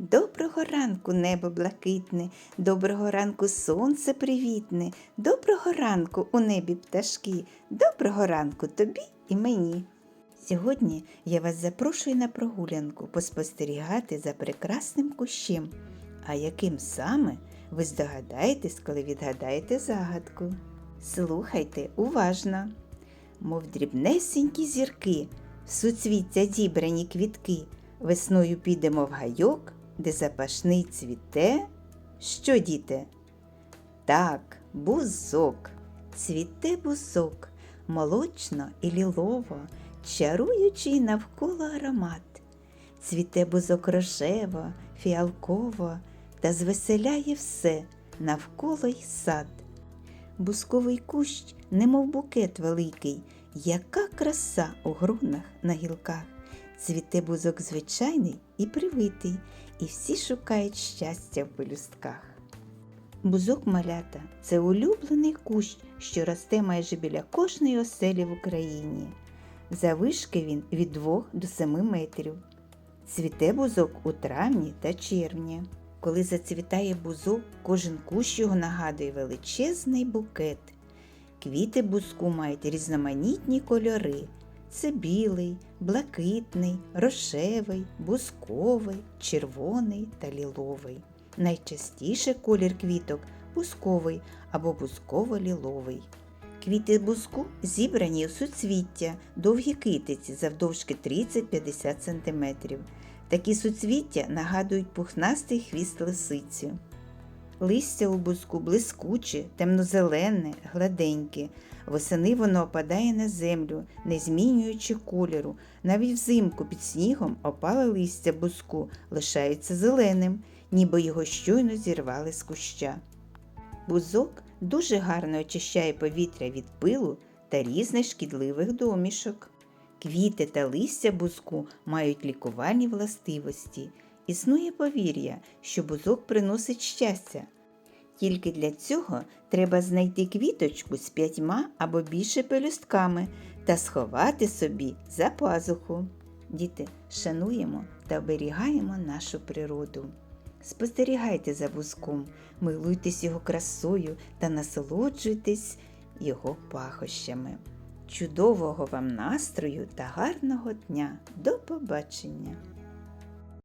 Доброго ранку, небо блакитне, доброго ранку сонце привітне, доброго ранку у небі пташки, доброго ранку тобі і мені. Сьогодні я вас запрошую на прогулянку поспостерігати за прекрасним кущем. А яким саме ви здогадаєтесь, коли відгадаєте загадку? Слухайте уважно. Мов дрібнесенькі зірки, в суцвіття зібрані квітки, весною підемо в гайок, де запашний цвіте. Що, діти? Так, бузок. Цвіте бузок, молочно і лілово, чаруючий навколо аромат. Цвіте бузок рожево, фіалково та звеселяє все навколо й сад. Бусковий кущ, немов букет великий, яка краса у грунах на гілках. Цвіте бузок звичайний і привитий, і всі шукають щастя в пелюстках. Бузок малята це улюблений кущ, що росте майже біля кожної оселі в Україні. Завишки він від 2 до 7 метрів. Цвіте бузок у травні та червні. Коли зацвітає бузок, кожен кущ його нагадує величезний букет. Квіти бузку мають різноманітні кольори. Це білий, блакитний, рожевий, бузковий, червоний та ліловий. Найчастіше колір квіток бузковий або бузково-ліловий. Квіти бузку зібрані у суцвіття, довгі китиці завдовжки 30-50 см. Такі суцвіття нагадують пухнастий хвіст лисиці. Листя у бузку блискуче, темнозелене, гладеньке. Восени воно опадає на землю, не змінюючи кольору. Навіть взимку під снігом опале листя бузку лишається зеленим, ніби його щойно зірвали з куща. Бузок дуже гарно очищає повітря від пилу та різних шкідливих домішок. Квіти та листя бузку мають лікувальні властивості. Існує повір'я, що бузок приносить щастя. Тільки для цього треба знайти квіточку з п'ятьма або більше пелюстками та сховати собі за пазуху. Діти, шануємо та оберігаємо нашу природу. Спостерігайте за бузком, милуйтесь його красою та насолоджуйтесь його пахощами. Чудового вам настрою та гарного дня! До побачення!